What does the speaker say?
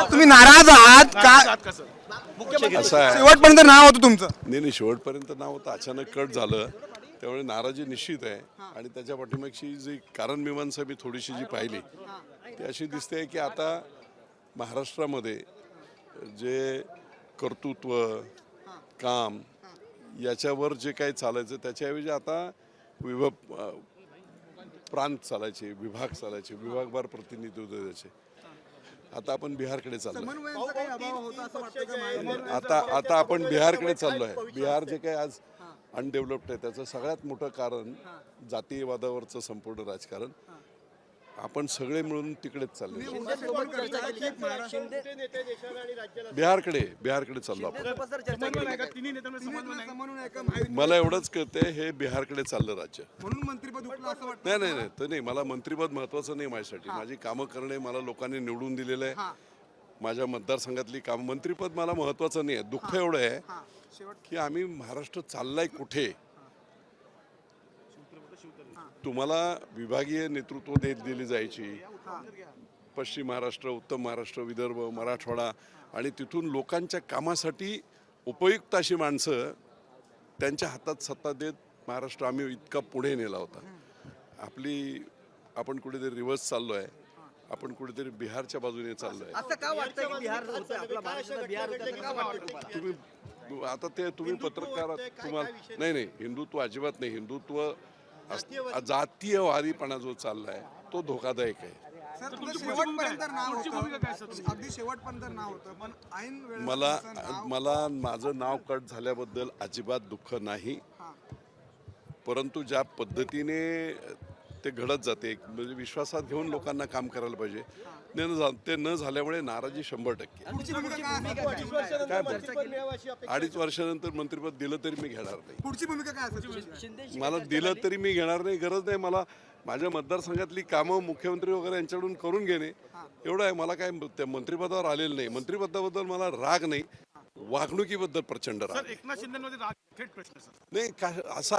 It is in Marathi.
तुम्ही नाराज आहात? का असं आहे. शेवटपर्यंत नाव होतं तुमचं. नाही नाही शेवटपर्यंत नाव होतं. अचानक कट झालं. त्यामुळे नाराजी निश्चित आहे. आणि त्याच्या पाठीमागची जी कारण मीमांसा मी थोडीशी जी पाहिली ती अशी दिसते की आता महाराष्ट्रामध्ये जे कर्तृत्व काम याच्यावर जे काही चालायचं त्याच्याऐवजी आता विभाग प्रांत चालायचे विभाग चालायचे विभागवार प्रतिनिधित्व द्यायचे. आता आपण बिहारकडे चाललो आता आता आपण बिहारकडे चाललो आहे बिहार जे काही आज अनडेव्हलप्ड आहे त्याचं सगळ्यात मोठं कारण जातीयवादावरचं संपूर्ण राजकारण. आपण सगळे मिळून तिकडेच चाललो. बिहारकडे बिहारकडे चाललो आपण. मला एवढंच कळतंय हे बिहारकडे चाललं राज्य. म्हणून मंत्रीपद हुकलं असं वाटतं. नाही नाही नाही तर नाही मला मंत्रीपद महत्वाचं नाही माझ्यासाठी. माझी कामं करणे मला लोकांनी निवडून दिलेलं आहे. माझ्या मतदारसंघातली काम मंत्रीपद मला महत्वाचं नाही आहे. दुःख एवढं आहे शेवट की आम्ही महाराष्ट्र चाललाय कुठे? तुम्हाला विभागीय नेतृत्व देत दिली जायची. पश्चिम महाराष्ट्र उत्तर महाराष्ट्र विदर्भ मराठवाडा आणि तिथून लोकांच्या कामासाठी उपयुक्त अशी माणसं त्यांच्या हातात सत्ता देत महाराष्ट्र आम्ही इतका पुढे नेला होता. आपली आपण कुठेतरी रिव्हर्स चाललो आहे आपण कुठेतरी बिहारच्या बाजूने चाललो आहे असं का वाटतं की बिहार होतं? आपला महाराष्ट्र बिहार होतं असं का वाटतं तुम्हाला तुम्ही आता ते तुम्ही पत्रकार तुम्हाला नाही. नाही हिंदुत्व अजिबात नाही. हिंदुत्व जातीयवादीपणा जो चाललाय तो धोकादायक आहे. सर तुमचं शेवटपर्यंत नाव होतं. अगदी शेवटपर्यंत नाव होतं पण ऐन वेळेला मला मला माझं नाव कट झाल्याबद्दल अजिबात दुःख नाही. हा. परंतु ज्या पद्धतीने ते घडत जाते. म्हणजे विश्वासात घेऊन लोकांना काम करायला पाहिजे. ते न झा- ते न झाल्यामुळे नाराजी शंभर टक्के. काय? अडीच वर्षानंतर मंत्रिपद दिलं तरी मी घेणार नाही. पुढची भूमिका काय? शिंदे मला दिलं तरी मी घेणार नाही. गरज नाही मला माझ्या मतदारसंघातली कामं मुख्यमंत्री वगैरे यांच्याकडून करून घेणे. एवढं आहे. मला काय त्या मंत्रिपदावर आलेलं नाही. मंत्रिपदाबद्दल मला राग नाही. वागणुकीबद्दल प्रचंड राग. एकनाथ शिंदेमध्ये राग थेट प्रश्न सर. नाही का असा